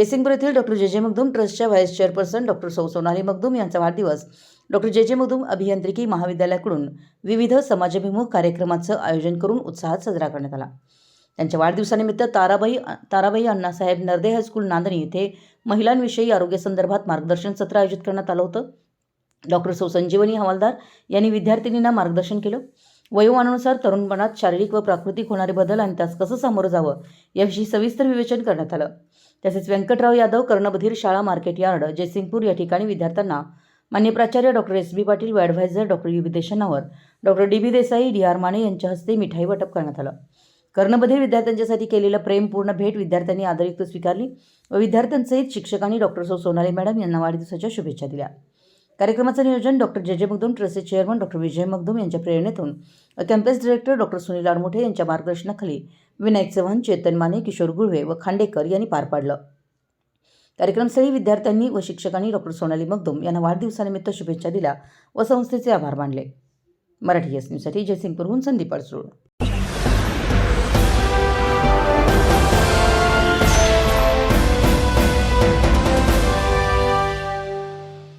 जयसिंगपूर येथील डॉक्टर जे जे मगदूम ट्रस्टच्या व्हाईस चेअरपर्सन डॉक्टर सौ सोनाली मगदूम यांचा वाढदिवस डॉक्टर जे जे मगदूम अभियांत्रिकी महाविद्यालयाकडून विविध समाजाभिमुख कार्यक्रमाचं आयोजन करून उत्साहात साजरा करण्यात आला. त्यांच्या वाढदिवसानिमित्त ताराबाई ताराबाई अण्णासाहेब नर्दे हायस्कूल नांदणी येथे महिलांविषयी आरोग्यासंदर्भात मार्गदर्शन सत्र आयोजित करण्यात आलं होतं. डॉक्टर सौ संजीवनी हवालदार यांनी विद्यार्थिनींना मार्गदर्शन केलं. वयोमानानुसार तरुणपणात शारीरिक व प्राकृतिक होणारे बदल आणि त्यास कसं सामोरं जावं याविषयी सविस्तर विवेचन करण्यात आलं. तसेच व्यंकटराव यादव कर्णबधीर शाळा मार्केट यार्ड जयसिंगपूर या ठिकाणी विद्यार्थ्यांना मान्य प्राचार्य डॉक्टर एस बी पाटील व adviser doctor U. B Deshnavar doctor D B Desai D R Mane यांच्या हस्ते मिठाई वाटप करण्यात आलं. कर्णबधीर विद्यार्थ्यांच्यासाठी केलेलं प्रेमपूर्ण भेट विद्यार्थ्यांनी आदरयुक्त स्वीकारली व विद्यार्थ्यांसहित शिक्षकांनी डॉक्टर सो सोनाली मॅडम यांना वाढदिवसाच्या शुभेच्छा दिल्या. कार्यक्रमाचं नियोजन डॉक्टर जे. जे. मगदूम ट्रस्टचे चेअरमन डॉक्टर विजय मगदूम यांच्या प्रेरणेतून campus director doctor Sunil Admuthe यांच्या मार्गदर्शनाखाली विनायक चव्हाण चेतन माने किशोर गुळवे व खांडेकर यांनी पार पाडलं. कार्यक्रमस्थळी विद्यार्थ्यांनी व शिक्षकांनी डॉक्टर सोनाली मगदूम यांना वाढदिवसानिमित्त शुभेच्छा दिल्या व संस्थेचे आभार मानले. मराठी एस न्यूजसाठी जयसिंगपूरहून संदीप अडसूळ.